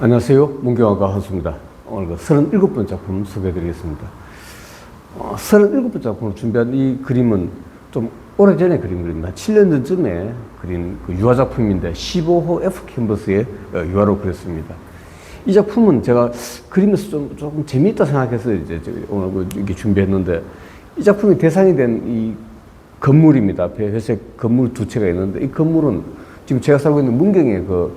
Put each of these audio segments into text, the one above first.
안녕하세요. 문경화가 한수입니다. 오늘 그 37번 작품 소개해드리겠습니다. 어, 37번 작품을 준비한 이 그림은 좀 오래전에 그린 그림입니다. 7년 전쯤에 그린 그 유화 작품인데 15호 F 캔버스에 어, 유화로 그렸습니다. 이 작품은 제가 그리면서 좀, 조금 재미있다 생각해서 이제 저 오늘 그 이렇게 준비했는데 이 작품이 대상이 된 이 건물입니다. 앞에 회색 건물 두 채가 있는데 이 건물은 지금 제가 살고 있는 문경의 그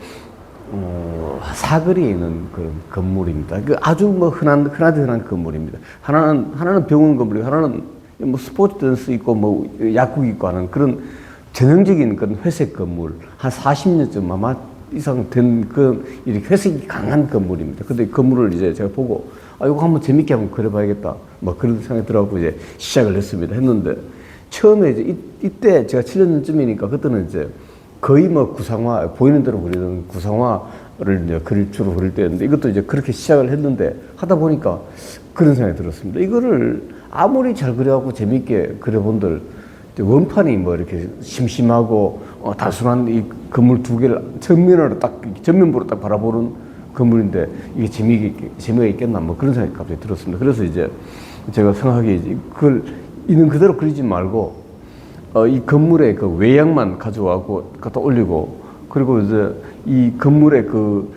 어, 사거리에 있는 그런 건물입니다. 그 아주 뭐 흔한, 흔하디 흔한 건물입니다. 하나는, 하나는 병원 건물이고, 하나는 뭐 스포츠 댄스 있고, 뭐 약국 있고 하는 그런 전형적인 그런 회색 건물. 한 40년쯤 아마 이상 된 그, 이렇게 회색이 강한 건물입니다. 근데 이 건물을 이제 제가 보고, 아, 이거 한번 재밌게 한번 그려봐야겠다. 뭐 그런 생각이 들어갖고 이제 시작을 했습니다. 했는데, 처음에 이제 이, 이때 제가 7년 전쯤이니까 그때는 이제 거의 뭐 구상화 보이는 대로 그리는 구상화를 이제 그릴 주로 그릴 때였는데 이것도 이제 그렇게 시작을 했는데 하다 보니까 그런 생각이 들었습니다. 이거를 아무리 잘 그려갖고 재밌게 그려본들 원판이 뭐 이렇게 심심하고 어, 단순한 이 건물 두 개를 정면으로 딱 전면부로 딱 바라보는 건물인데 이게 재미있게 재미가 있겠나 뭐 그런 생각이 갑자기 들었습니다. 그래서 이제 제가 생각하기에 그걸 있는 그대로 그리지 말고 어, 이 건물의 그 외양만 가져와고 갖다 올리고 그리고 이제 이 건물의 그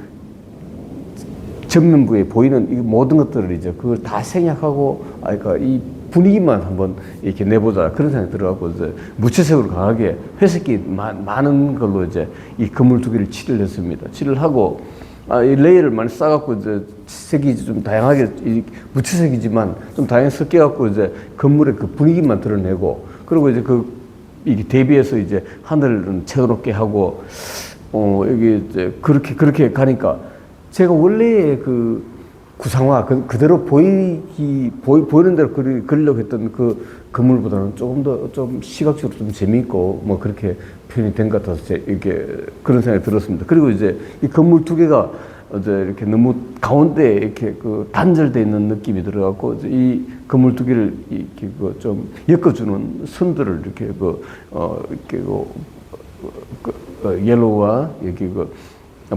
전면부에 보이는 이 모든 것들을 이제 그걸 다 생략하고 아 그러니까 이 분위기만 한번 이렇게 내보자 그런 생각이 들어갖고 이제 무채색으로 강하게 회색이 마, 많은 걸로 이제 이 건물 두 개를 칠을 했습니다. 칠을 하고 아, 이 레이어를 많이 싸갖고 이제 색이 좀 다양하게 이 무채색이지만 좀 다양하게 섞여갖고 이제 건물의 그 분위기만 드러내고 그리고 이제 그 이게 대비해서 이제 하늘은 채도롭게 하고 어 여기 이제 그렇게 그렇게 가니까 제가 원래 그 구상화 그, 그대로 보이기 보이, 보이는 대로 그리, 그리려고 했던 그 건물보다는 조금 더 좀 시각적으로 좀 재미있고 뭐 그렇게 표현이 된 것 같아서 제 이렇게 그런 생각이 들었습니다. 그리고 이제 이 건물 두 개가 이제 이렇게 너무 가운데 이렇게 그 단절돼 있는 느낌이 들어갖고 이 두 개를 이렇게 그 좀 엮어주는 선들을 이렇게 그 어 이렇게 그, 그, 그 옐로우와 여기 그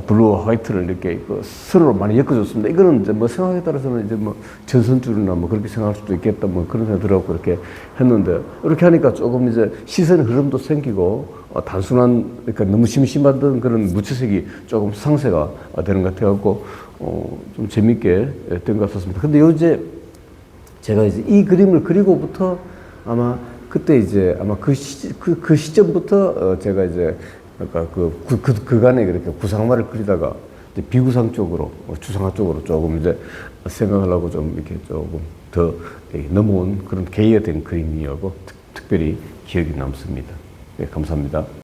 블루와 화이트를 이렇게 그 서로 많이 엮어줬습니다. 이거는 이제 뭐 생각에 따라서는 이제 뭐 전선줄이나 뭐 그렇게 생각할 수도 있겠다 뭐 그런 생각 들어갖고 이렇게 했는데 이렇게 하니까 조금 이제 시선의 흐름도 생기고 어, 단순한 그러니까 너무 심심하던 그런 무채색이 조금 상세가 되는 것 같아갖고 어, 좀 재밌게 된 것 같았습니다. 근데 요새 제가 이제 이 그림을 그리고부터 아마 그때 이제 아마 그, 시, 그, 그 시점부터 어, 제가 이제 그러니까 그, 그, 그, 그간에 그렇게 구상화를 그리다가 비구상 쪽으로, 어, 주상화 쪽으로 조금 이제 생각하려고 좀 이렇게 조금 더 예, 넘어온 그런 개의가 된 그림이었고 특, 특별히 기억이 남습니다. 예, 감사합니다.